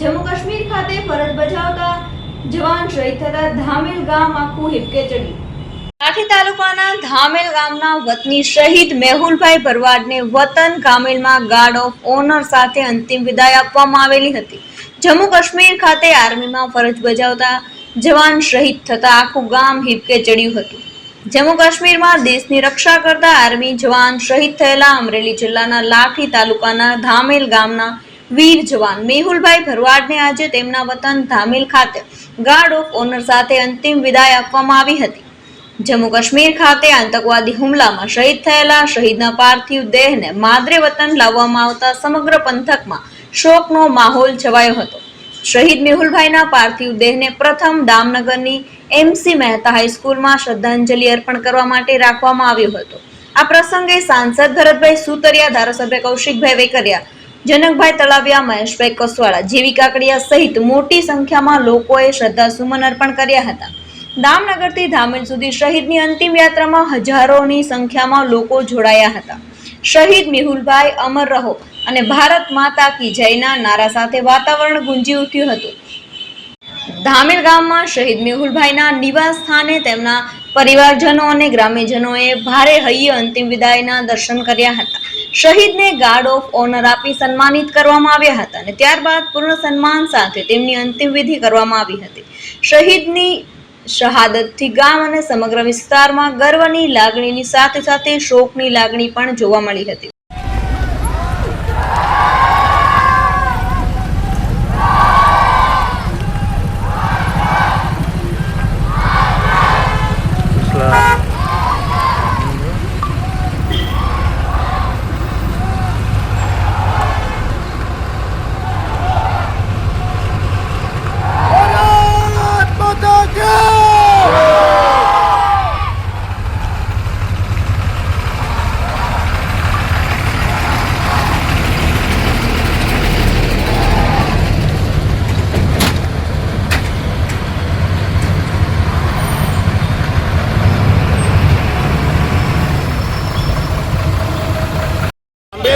જમ્મુ કાશ્મીર ખાતે ફરજ બજાવતા જવાન શહીદ થતા ધામેલ ગામ આખું હિપકે ચડ્યું. લાઠી તાલુકાના ધામેલ ગામના વતની શહીદ મેહુલભાઈ ભરવાડને વતન કામેલમાં ગાર્ડ ઓફ ઓનર સાથે અંતિમ વિદાય આપવામાં આવેલી હતી. જમ્મુ કાશ્મીર ખાતે આર્મીમાં ફરજ બજાવતા જવાન શહીદ થતા આખું ગામ હિપકે ચડ્યું હતું. જમ્મુ કાશ્મીરમાં દેશની રક્ષા કરતા આર્મી જવાન શહીદ થયેલા અમરેલી જિલ્લાના લાઠી તાલુકાના ધામેલ ગામના વીર જવાન મેહુલભાઈ ભરવાડને આજે તેમના વતન ધામિલ ખાતે ગાર્ડ ઓફ ઓનર સાથે અંતિમ વિદાય આપવામાં આવી હતી. જમ્મુ કાશ્મીર ખાતે આતંકવાદી હુમલામાં શહીદ થયેલા શહીદના પાર્થિવ દેહને માદરે વતન લાવવામાં આવતા સમગ્ર પંથકમાં શોકનો માહોલ છવાયો હતો. શહીદ મેહુલભાઈના પાર્થિવ દેહને પ્રથમ દામનગરની એમસી મહેતા હાઈસ્કૂલમાં શ્રદ્ધાંજલિ અર્પણ કરવા માટે રાખવામાં આવ્યો હતો. આ પ્રસંગે સાંસદ ભરતભાઈ સુતરિયા, ધારાસભ્ય કૌશિકભાઈ વેકરિયા જનકભાઈ તળાવિયા મહેશભાઈ કસવાળા જેવી કાકડિયા સહિત મોટી સંખ્યામાં લોકોએ શ્રદ્ધાસુમન અર્પણ કર્યા હતા. દામનગરથી ધામેલ સુધી શહીદની અંતિમ યાત્રામાં હજારોની સંખ્યામાં લોકો જોડાયા હતા. શહીદ મેહુલભાઈ અમર રહો અને ભારત માતા કી જયના નારા સાથે વાતાવરણ ગુંજી ઉઠ્યું હતું. ધામેલ ગામમાં શહીદ મેહુલભાઈના નિવાસ સ્થાને તેમના પરિવારજનો અને ગ્રામ્યજનોએ ભારે હૈયે અંતિમ વિદાયના દર્શન કર્યા હતા. શહીદને ગાર્ડ ઓફ ઓનર આપી સન્માનિત કરવામાં આવ્યા હતા અને ત્યારબાદ પૂર્ણ સન્માન સાથે તેમની અંતિમ વિધિ કરવામાં આવી હતી. શહીદની શહાદતથી ગામ અને સમગ્ર વિસ્તારમાં ગર્વની લાગણીની સાથે સાથે શોકની લાગણી પણ જોવા મળી હતી.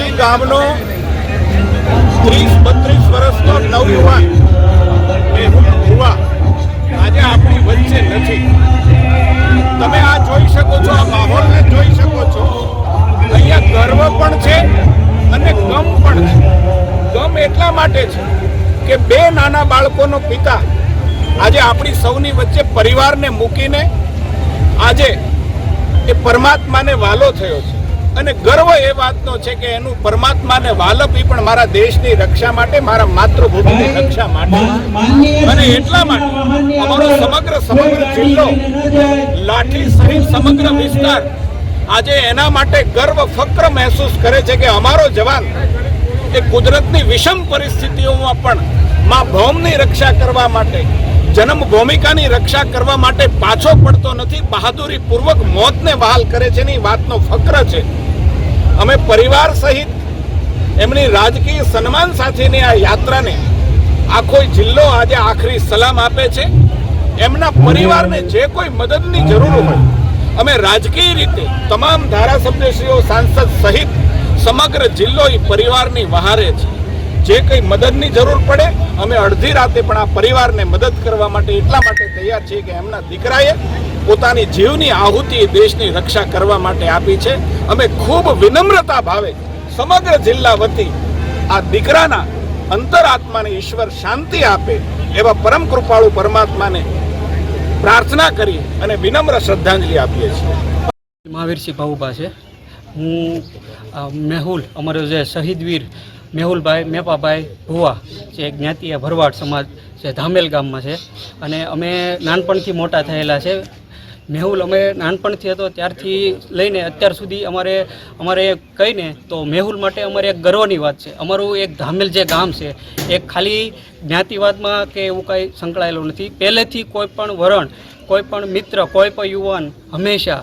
આંબેલ ગામનો ત્રીસ, બત્રીસ વર્ષનો નવયુવાન. મેહુલ ભુવા આજે આપણી વચ્ચે નથી. તમે આ જોઈ શકો છો, આ માહોલને જોઈ શકો છો. અહીંયા ગર્વ પણ છે અને ગમ પણ છે. ગમ એટલા માટે છે કે બે નાના બાળકોનો પિતા આજે આપણી સૌની વચ્ચે પરિવારને મૂકીને આજે એ પરમાત્માને વાલો થયો છે. અને ગર્વ એ વાતનો છે કે એનું પરમાત્માને વાલપી પણ મારા દેશની રક્ષા માટે મારા માતૃભૂમિની રક્ષા માટે. અને એટલા માટે અમારો સમગ્ર સમગ્ર જિલ્લો લાઠી સહિત સમગ્ર વિસ્તાર આજે એના માટે ગર્વ ફક્ર મહેસૂસ કરે છે કે અમારો જવાન એ કુદરતની વિષમ પરિસ્થિતિઓમાં પણ માં ભૌમની રક્ષા કરવા માટે જન્મ ભૂમિકાની રક્ષા કરવા માટે પાછો પડતો નથી. બહાદુરી પૂર્વક મોતને વહાલ કરે છે ની વાતનો ફક્ર છે. અમે પરિવાર સહિત એમની રાજકીય સન્માન સાથેની આ યાત્રાને આખો જિલ્લો આજે આખરી સલામ આપે છે. એમના પરિવારને જે કોઈ મદદની જરૂર હોય, અમે રાજકીય રીતે તમામ ધારાસભ્યશ્રીઓ, સાંસદ સહિત સમગ્ર જિલ્લો એ પરિવારની વહારે છે. જે કંઈ મદદની જરૂર પડે, અમે અડધી રાતે પણ આ પરિવારને મદદ કરવા માટે એટલા માટે તૈયાર છીએ કે એમના દીકરાએ પોતાની જીવની આહુતિ દેશની રક્ષા કરવા માટે આપી છે. અમે ખૂબ વિનમ્રતા ભાવે સમગ્ર જિલ્લા વતી આ દીકરાના અંતરાત્માને ઈશ્વર શાંતિ આપે એવા પરમ કૃપાળુ પરમાત્માને પ્રાર્થના કરી અને વિનમ્ર શ્રદ્ધાંજલિ આપીએ છીએ. મહાવીરસિંહ ભાવુભા છે. હું મેહુલ, અમારો જે શહીદ વીર મેહુલભાઈ, મેપાભાઈ ભુવા, જે જ્ઞાતિય ભરવાડ સમાજ, જે ધામેલ ગામમાં છે. અને અમે નાનપણથી મોટા થયેલા છે. મેહુલ અમે નાનપણથી હતો, ત્યારથી લઈને અત્યાર સુધી અમારે અમારે કહીને તો મેહુલ માટે અમારે એક ગર્વની વાત છે. અમારું એક ધામેલ જે ગામ છે, એ ખાલી જ્ઞાતિવાદમાં કે એવું કાંઈ સંકળાયેલું નથી. પહેલેથી કોઈ પણ વરણ, કોઈ પણ મિત્ર, કોઈ પણ યુવાન હંમેશા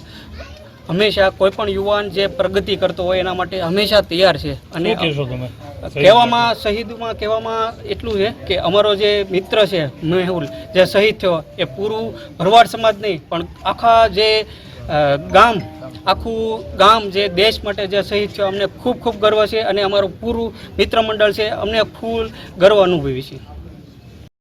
હંમેશા કોઈ પણ યુવાન જે પ્રગતિ કરતો હોય એના માટે હંમેશા તૈયાર છે. અને કહેવામાં, શહીદમાં કહેવામાં એટલું છે કે અમારો જે મિત્ર છે, મેહુલ, જે શહીદ થયો, એ પૂરું ભરવાડ સમાજ નહીં, પણ આખા જે ગામ, આખું ગામ જે દેશ માટે જે શહીદ થયો, અમને ખૂબ ખૂબ ગર્વ છે અને અમારું પૂરું મિત્ર મંડળ છે, અમને ફૂલ ગર્વ અનુભવી છે.